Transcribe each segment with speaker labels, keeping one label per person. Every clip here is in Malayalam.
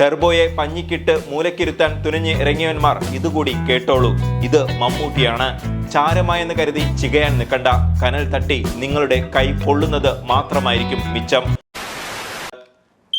Speaker 1: ടെർബോയെ പഞ്ഞിക്കിട്ട് മൂലക്കിരുത്താൻ തുനിഞ്ഞ് ഇറങ്ങിയവന്മാർ ഇതുകൂടി കേട്ടോളൂ. ഇത് മമ്മൂട്ടിയാണ്. ചാരമായെന്ന് കരുതി ചികയാൻ നിൽക്കണ്ട. കനൽ തട്ടി നിങ്ങളുടെ കൈ പൊള്ളുന്നത് മാത്രമായിരിക്കും മിച്ചം.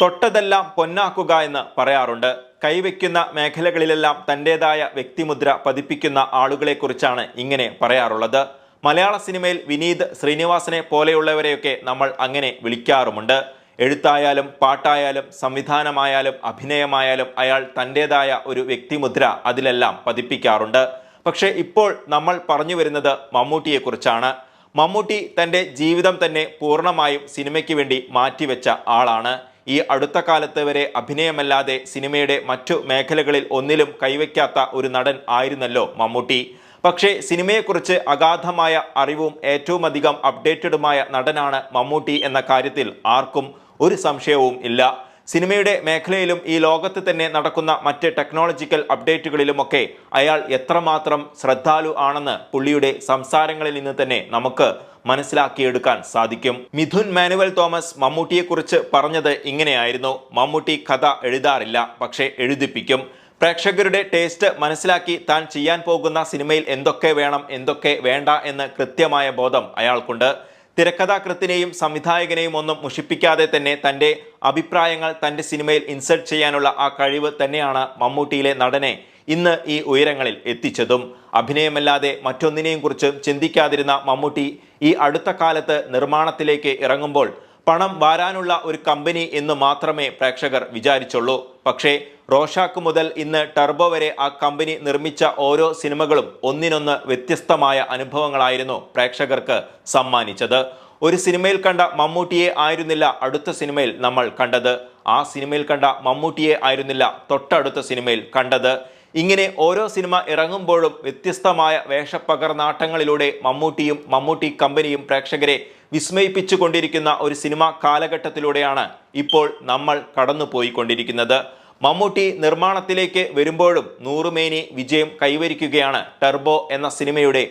Speaker 1: തൊട്ടതെല്ലാം പൊന്നാക്കുക എന്ന് പറയാറുണ്ട്. കൈവയ്ക്കുന്ന മേഖലകളിലെല്ലാം തന്റെതായ വ്യക്തിമുദ്ര പതിപ്പിക്കുന്ന ആളുകളെക്കുറിച്ചാണ് ഇങ്ങനെ പറയാറുള്ളത്. മലയാള സിനിമയിൽ വിനീത് ശ്രീനിവാസനെ പോലെയുള്ളവരെയൊക്കെ നമ്മൾ അങ്ങനെ വിളിക്കാറുമുണ്ട്. എഴുത്തായാലും പാട്ടായാലും സംവിധാനമായാലും അഭിനയമായാലും അയാൾ തന്റെതായ ഒരു വ്യക്തിമുദ്ര അതിലെല്ലാം പതിപ്പിക്കാറുണ്ട്. പക്ഷേ ഇപ്പോൾ നമ്മൾ പറഞ്ഞു വരുന്നത് മമ്മൂട്ടിയെക്കുറിച്ചാണ്. മമ്മൂട്ടി തന്റെ ജീവിതം തന്നെ പൂർണമായും സിനിമയ്ക്ക് വേണ്ടി മാറ്റിവെച്ച ആളാണ്. ഈ അടുത്ത കാലത്ത് വരെ അഭിനയമല്ലാതെ സിനിമയുടെ മറ്റു മേഖലകളിൽ ഒന്നിലും കൈവയ്ക്കാത്ത ഒരു നടൻ ആയിരുന്നല്ലോ മമ്മൂട്ടി. പക്ഷേ സിനിമയെക്കുറിച്ച് അഗാധമായ അറിവും ഏറ്റവും അധികം അപ്ഡേറ്റഡുമായ നടനാണ് മമ്മൂട്ടി എന്ന കാര്യത്തിൽ ആർക്കും ഒരു സംശയവും ഇല്ല. സിനിമയുടെ മേഖലയിലും ഈ ലോകത്ത് തന്നെ നടക്കുന്ന മറ്റ് ടെക്നോളജിക്കൽ അപ്ഡേറ്റുകളിലുമൊക്കെ അയാൾ എത്രമാത്രം ശ്രദ്ധാലു ആണെന്ന് പുള്ളിയുടെ സംസാരങ്ങളിൽ നിന്ന് തന്നെ നമുക്ക് മനസ്സിലാക്കിയെടുക്കാൻ സാധിക്കും. മിഥുൻ മാനുവൽ തോമസ് മമ്മൂട്ടിയെക്കുറിച്ച് പറഞ്ഞത് ഇങ്ങനെയായിരുന്നു. മമ്മൂട്ടി കഥ എഴുതാറില്ല പക്ഷേ എഴുതിപ്പിക്കും. പ്രേക്ഷകരുടെ ടേസ്റ്റ് മനസ്സിലാക്കി താൻ ചെയ്യാൻ പോകുന്ന സിനിമയിൽ എന്തൊക്കെ വേണം എന്തൊക്കെ വേണ്ട എന്ന് കൃത്യമായ ബോധം അയാൾക്കുണ്ട്. തിരക്കഥാകൃത്തിനെയും സംവിധായകനെയും ഒന്നും മുഷിപ്പിക്കാതെ തന്നെ തന്റെ അഭിപ്രായങ്ങൾ തന്റെ സിനിമയിൽ ഇൻസേർട്ട് ചെയ്യാനുള്ള ആ കഴിവ് തന്നെയാണ് മമ്മൂട്ടിയിലെ നടനെ ഇന്ന് ഈ ഉയരങ്ങളിൽ എത്തിച്ചതും. അഭിനയമല്ലാതെ മറ്റൊന്നിനെയും കുറിച്ച് ചിന്തിക്കാതിരുന്ന മമ്മൂട്ടി ഈ അടുത്ത കാലത്ത് നിർമ്മാണത്തിലേക്ക് ഇറങ്ങുമ്പോൾ പണം വാരാനുള്ള ഒരു കമ്പനി എന്ന് മാത്രമേ പ്രേക്ഷകർ വിചാരിച്ചുള്ളൂ. പക്ഷേ റോഷാക്ക് മുതൽ ഇന്ന് ടർബോ വരെ ആ കമ്പനി നിർമ്മിച്ച ഓരോ സിനിമകളും ഒന്നിനൊന്ന് വ്യത്യസ്തമായ അനുഭവങ്ങളായിരുന്നു പ്രേക്ഷകർക്ക് സമ്മാനിച്ചത്. ഒരു സിനിമയിൽ കണ്ട മമ്മൂട്ടിയെ ആയിരുന്നില്ല അടുത്ത സിനിമയിൽ നമ്മൾ കണ്ടത്. ആ സിനിമയിൽ കണ്ട മമ്മൂട്ടിയെ ആയിരുന്നില്ല തൊട്ടടുത്ത സിനിമയിൽ കണ്ടത്. ഇങ്ങനെ ഓരോ സിനിമ ഇറങ്ങുമ്പോഴും വ്യത്യസ്തമായ വേഷപ്പകർനാട്ടങ്ങളിലൂടെ മമ്മൂട്ടിയും മമ്മൂട്ടി കമ്പനിയും പ്രേക്ഷകരെ വിസ്മയിപ്പിച്ചുകൊണ്ടിരിക്കുന്ന ഒരു സിനിമ കാലഘട്ടത്തിലൂടെയാണ് ഇപ്പോൾ നമ്മൾ കടന്നുപോയിക്കൊണ്ടിരിക്കുന്നത്. മമ്മൂട്ടി നിർമ്മാണത്തിലേക്ക് വരുമ്പോഴും നൂറുമേനി വിജയം കൈവരിക്കുകയാണ് ടർബോ എന്ന സിനിമയുടെ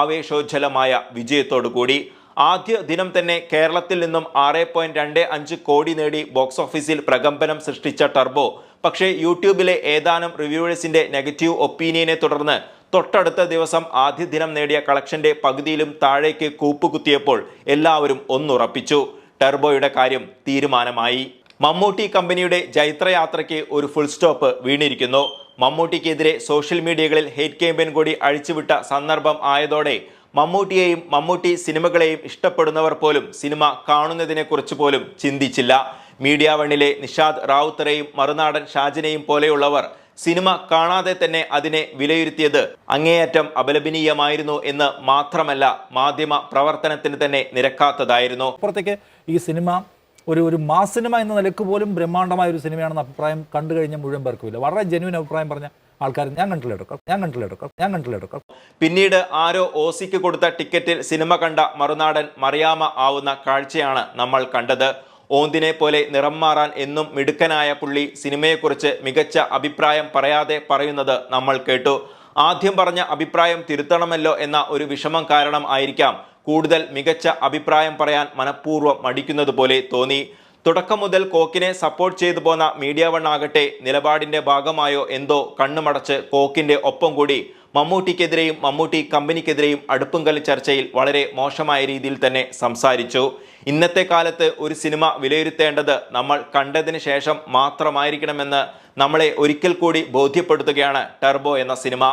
Speaker 1: ആവേശോജ്ജലമായ വിജയത്തോടു കൂടി ആദ്യ ദിനം തന്നെ കേരളത്തിൽ നിന്നും ആറ് പോയിന്റ് രണ്ട് അഞ്ച് കോടി നേടി ബോക്സ് ഓഫീസിൽ പ്രകമ്പനം സൃഷ്ടിച്ച ടർബോ പക്ഷേ യൂട്യൂബിലെ ഏതാനും റിവ്യൂവേഴ്സിന്റെ നെഗറ്റീവ് ഒപ്പീനിയനെ തുടർന്ന് തൊട്ടടുത്ത ദിവസം ആദ്യ ദിനം നേടിയ കളക്ഷന്റെ പകുതിയിലും താഴേക്ക് കൂപ്പുകുത്തിയപ്പോൾ എല്ലാവരും ഒന്നുറപ്പിച്ചു. ടെർബോയുടെ കാര്യം തീരുമാനമായി. മമ്മൂട്ടി കമ്പനിയുടെ ജൈത്രയാത്രയ്ക്ക് ഒരു ഫുൾ സ്റ്റോപ്പ് വീണിരിക്കുന്നു. മമ്മൂട്ടിക്കെതിരെ സോഷ്യൽ മീഡിയകളിൽ ഹേറ്റ് ക്യാമ്പയിൻ കൂടി അഴിച്ചുവിട്ട സന്ദർഭം ആയതോടെ മമ്മൂട്ടിയെയും മമ്മൂട്ടി സിനിമകളെയും ഇഷ്ടപ്പെടുന്നവർ പോലും സിനിമ കാണുന്നതിനെക്കുറിച്ച് പോലും ചിന്തിച്ചില്ല. മീഡിയ വണ്ണിലെ നിഷാദ് റാവുത്തറെയും മറുനാടൻ ഷാജിനെയും പോലെയുള്ളവർ സിനിമ കാണാതെ തന്നെ അതിനെ വിലയിരുത്തിയത് അങ്ങേയറ്റം അപലപനീയമായിരുന്നു എന്ന് മാത്രമല്ല മാധ്യമ പ്രവർത്തനത്തിന് തന്നെ നിരക്കാത്തതായിരുന്നു.
Speaker 2: അപ്പുറത്തേക്ക് ഈ സിനിമ ഒരു ഒരു മാസ് സിനിമ എന്ന നിലയ്ക്ക് പോലും ബ്രഹ്മാണ്ഡമായ ഒരു സിനിമയാണെന്ന അഭിപ്രായം കണ്ടു കഴിഞ്ഞ മുഴുവൻ പേർക്കുമില്ല. വളരെ ജെന്യൂൻ അഭിപ്രായം പറഞ്ഞ ആൾക്കാർ ഞാൻ കണ്ടിലെടുക്കാം ഞാൻ കണ്ടിലെടുക്കാം ഞാൻ കണ്ടിലെടുക്കാം
Speaker 1: പിന്നീട് ആരോ ഓസിക്ക് കൊടുത്ത ടിക്കറ്റിൽ സിനിമ കണ്ട മറുനാടൻ മറിയാമ ആവുന്ന കാഴ്ചയാണ് നമ്മൾ കണ്ടത്. ഓന്തിനെ പോലെ നിറം മാറാൻ എന്നും മിടുക്കനായ പുള്ളി സിനിമയെക്കുറിച്ച് മികച്ച അഭിപ്രായം പറയാതെ പറയുന്നത് നമ്മൾ കേട്ടു. ആദ്യം പറഞ്ഞ അഭിപ്രായം തിരുത്തണമല്ലോ എന്ന ഒരു വിഷമം കാരണം ആയിരിക്കാം കൂടുതൽ മികച്ച അഭിപ്രായം പറയാൻ മനഃപൂർവം മടിക്കുന്നത് പോലെ തോന്നി. തുടക്കം മുതൽ കോക്കിനെ സപ്പോർട്ട് ചെയ്തു പോന്ന മീഡിയ വൺ ആകട്ടെ നിലപാടിന്റെ ഭാഗമായോ എന്തോ കണ്ണുമടച്ച് കോക്കിന്റെ ഒപ്പം കൂടി മമ്മൂട്ടിക്കെതിരെയും മമ്മൂട്ടി കമ്പനിക്കെതിരെയും അടുപ്പും കളി ചർച്ചയിൽ വളരെ മോശമായ രീതിയിൽ തന്നെ സംസാരിച്ചു. ഇന്നത്തെ കാലത്ത് ഒരു സിനിമ വിലയിരുത്തേണ്ടത് നമ്മൾ കണ്ടതിന് ശേഷം മാത്രമായിരിക്കണമെന്ന് നമ്മളെ ഒരിക്കൽ കൂടി ബോധ്യപ്പെടുത്തുകയാണ് ടർബോ എന്ന സിനിമ.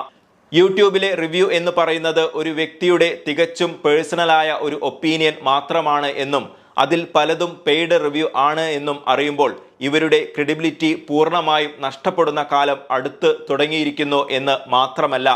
Speaker 1: യൂട്യൂബിലെ റിവ്യൂ എന്ന് പറയുന്നത് ഒരു വ്യക്തിയുടെ തികച്ചും പേഴ്സണലായ ഒരു ഒപ്പീനിയൻ മാത്രമാണ് എന്നും അതിൽ പലതും പെയ്ഡ് റിവ്യൂ ആണ് എന്നും അറിയുമ്പോൾ ഇവരുടെ ക്രെഡിബിലിറ്റി പൂർണമായും നഷ്ടപ്പെടുന്ന കാലം അടുത്ത് തുടങ്ങിയിരിക്കുന്നു എന്ന് മാത്രമല്ല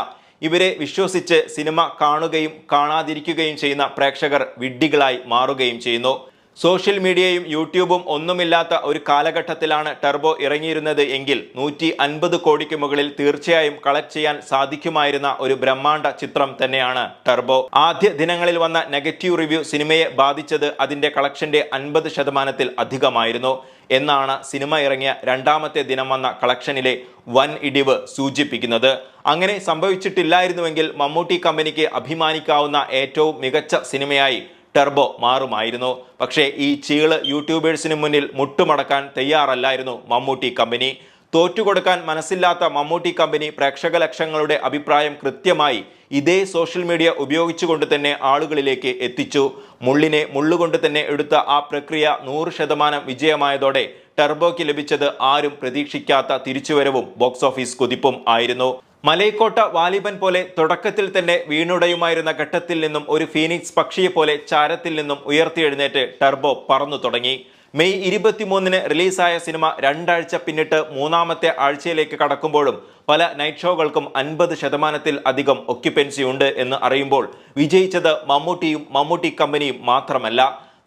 Speaker 1: ഇവരെ വിശ്വസിച്ച് സിനിമ കാണുകയും കാണാതിരിക്കുകയും ചെയ്യുന്ന പ്രേക്ഷകർ വിഡ്ഢികളായി മാറുകയും ചെയ്യുന്നു. സോഷ്യൽ മീഡിയയും യൂട്യൂബും ഒന്നുമില്ലാത്ത ഒരു കാലഘട്ടത്തിലാണ് ടർബോ ഇറങ്ങിയിരുന്നത് എങ്കിൽ നൂറ്റി അൻപത് കോടിക്ക് മുകളിൽ തീർച്ചയായും കളക്ട് ചെയ്യാൻ സാധിക്കുമായിരുന്ന ഒരു ബ്രഹ്മാണ്ട ചിത്രം തന്നെയാണ് ടർബോ. ആദ്യ ദിനങ്ങളിൽ വന്ന നെഗറ്റീവ് റിവ്യൂ സിനിമയെ ബാധിച്ചത് അതിന്റെ കളക്ഷന്റെ അൻപത് ശതമാനത്തിൽ അധികമായിരുന്നു. എന്നാണ് സിനിമ ഇറങ്ങിയ രണ്ടാമത്തെ ദിനം വന്ന കളക്ഷനിലെ വൻ ഇടിവ് സൂചിപ്പിക്കുന്നത്. അങ്ങനെ സംഭവിച്ചിട്ടില്ലായിരുന്നുവെങ്കിൽ മമ്മൂട്ടി കമ്പനിക്ക് അഭിമാനിക്കാവുന്ന ഏറ്റവും മികച്ച സിനിമയായി ടെർബോ മാറുമായിരുന്നു. പക്ഷേ ഈ ചീൾ യൂട്യൂബേഴ്സിന് മുന്നിൽ മുട്ടുമടക്കാൻ തയ്യാറല്ലായിരുന്നു മമ്മൂട്ടി കമ്പനി. തോറ്റുകൊടുക്കാൻ മനസ്സില്ലാത്ത മമ്മൂട്ടി കമ്പനി പ്രേക്ഷക ലക്ഷങ്ങളുടെ അഭിപ്രായം കൃത്യമായി ഇതേ സോഷ്യൽ മീഡിയ ഉപയോഗിച്ചുകൊണ്ട് തന്നെ ആളുകളിലേക്ക് എത്തിച്ചു. മുള്ളിനെ മുള്ളുകൊണ്ട് തന്നെ എടുത്ത ആ പ്രക്രിയ നൂറ് ശതമാനം വിജയമായതോടെ ടെർബോയ്ക്ക് ലഭിച്ചത് ആരും പ്രതീക്ഷിക്കാത്ത തിരിച്ചുവരവും ബോക്സ് ഓഫീസ് കുതിപ്പും ആയിരുന്നു. മലൈക്കോട്ട വാലിബൻ പോലെ തുടക്കത്തിൽ തന്നെ വീണുടയുമായിരുന്ന ഘട്ടത്തിൽ നിന്നും ഒരു ഫീനിക്സ് പക്ഷിയെ പോലെ ചാരത്തിൽ നിന്നും ഉയർത്തിയെഴുന്നേറ്റ് ടർബോ പറന്നു തുടങ്ങി. മെയ് ഇരുപത്തിമൂന്നിന് റിലീസായ സിനിമ രണ്ടാഴ്ച പിന്നിട്ട് മൂന്നാമത്തെ ആഴ്ചയിലേക്ക് കടക്കുമ്പോഴും പല നൈറ്റ് ഷോകൾക്കും അൻപത് ശതമാനത്തിൽ അധികം ഒക്യുപ്പൻസി ഉണ്ട് എന്ന് അറിയുമ്പോൾ വിജയിച്ചത് മമ്മൂട്ടിയും മമ്മൂട്ടി കമ്പനിയും മാത്രമല്ല.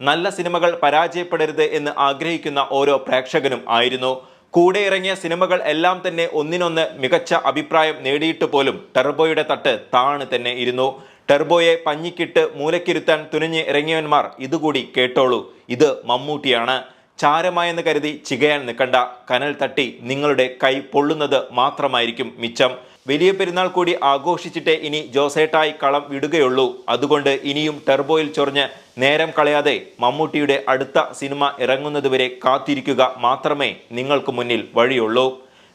Speaker 1: നല്ല സിനിമകൾ പരാജയപ്പെടരുത് എന്ന് ആഗ്രഹിക്കുന്ന ഓരോ പ്രേക്ഷകനും ആയിരുന്നു. കൂടെ ഇറങ്ങിയ സിനിമകൾ എല്ലാം തന്നെ ഒന്നിനൊന്ന് മികച്ച അഭിപ്രായം നേടിയിട്ട് പോലും ടെർബോയുടെ തട്ട് താണ് തന്നെ ഇരുന്നു. ടെർബോയെ പഞ്ഞിക്കിട്ട് മൂലക്കിരുത്താൻ തുനിഞ്ഞ് ഇറങ്ങിയവന്മാർ ഇതുകൂടി കേട്ടോളൂ. ഇത് മമ്മൂട്ടിയാണ്. ചാരമായെന്ന് കരുതി ചികയാൻ നിൽക്കണ്ട. കനൽ തട്ടി നിങ്ങളുടെ കൈ പൊള്ളുന്നത് മാത്രമായിരിക്കും മിച്ചം. വലിയ പെരുന്നാൾ കൂടി ആഘോഷിച്ചിട്ടേ ഇനി ജോസേട്ടായി കളം വിടുകയുള്ളൂ. അതുകൊണ്ട് ഇനിയും ടെർബോയിൽ ചൊറിഞ്ഞ് നേരം കളയാതെ മമ്മൂട്ടിയുടെ അടുത്ത സിനിമ ഇറങ്ങുന്നതുവരെ കാത്തിരിക്കുക മാത്രമേ നിങ്ങൾക്ക് മുന്നിൽ വഴിയുള്ളൂ.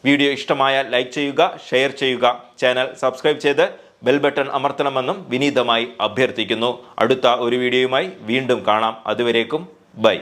Speaker 1: വീഡിയോ ഇഷ്ടമായാൽ ലൈക്ക് ചെയ്യുക ഷെയർ ചെയ്യുക. ചാനൽ സബ്സ്ക്രൈബ് ചെയ്ത് ബെൽ ബട്ടൺ അമർത്തണമെന്നും വിനീതമായി അഭ്യർത്ഥിക്കുന്നു. അടുത്ത ഒരു വീഡിയോയുമായി വീണ്ടും കാണാം. അതുവരേക്കും ബൈ.